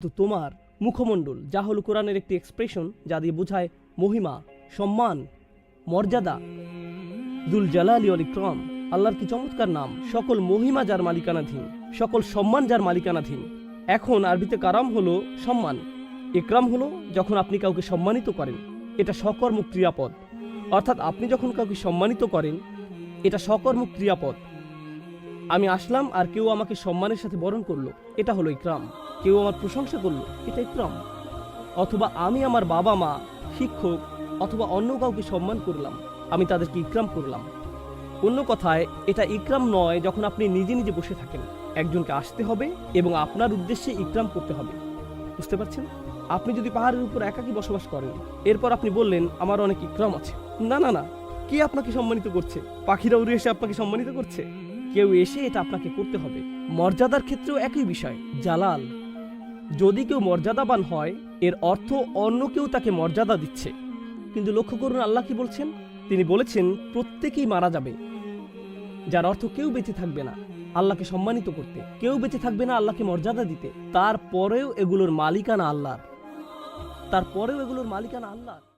তো তোমার মুখমণ্ডল যা হলো কোরআনের একটি এক্সপ্রেশন যা দিয়ে বোঝায় মহিমা, সম্মান, মর্যাদা। দুল জালালি অল ইকরাম, আল্লাহর কি চমৎকার নাম। সকল মহিমা যার মালিকানাধীন, সকল সম্মান যার মালিকানাধীন। এখন আরবিতে কারাম হলো সম্মান। ইকরাম হলো যখন আপনি কাউকে সম্মানিত করেন, এটা সকর্ম ক্রিয়াপদ। অর্থাৎ আপনি যখন কাউকে সম্মানিত করেন, এটা সকর্ম ক্রিয়াপদ। আমি আসলাম আর কেউ আমাকে সম্মানের সাথে বরণ করল। এটা হলো ইকরাম। কেউ আমার প্রশংসা করল, এটা ইকরাম। অথবা আমি আমার বাবা মা, শিক্ষক অথবা অন্য কাউকে সম্মান করলাম, আমি তাদেরকে ইকরাম করলাম। অন্য কথায়, এটা ইকরাম নয় যখন আপনি নিজে নিজে বসে থাকেন। একজনকে আসতে হবে এবং আপনার উদ্দেশ্যে ইকরাম করতে হবে। বুঝতে পারছেন? আপনি যদি পাহাড়ের উপর একাকী বসবাস করেন, এরপর আপনি বললেন, আমার অনেক ইকরাম আছে। না না না। কে আপনাকে সম্মানিত করছে? পাখিরা উড়ে এসে আপনাকে সম্মানিত করছে? কেউ এসে এটা আপনাকে করতে হবে। মর্যাদার ক্ষেত্রেও একই বিষয়, জালাল। যদি কেউ মর্যাদাবান হয়, এর অর্থ অন্য কেউ তাকে মর্যাদা দিচ্ছে। কিন্তু লক্ষ্য করুন আল্লাহ কি বলছেন? তিনি বলেছেন, প্রত্যেকেই মারা যাবে। যার অর্থ কেউ বেঁচে থাকবে না আল্লাহকে সম্মানিত করতে। কেউ বেঁচে থাকবে না আল্লাহকে মর্যাদা দিতে। তারপরেও এগুলোর মালিকানা আল্লাহর। তারপরেও এগুলোর মালিকানা আল্লাহর।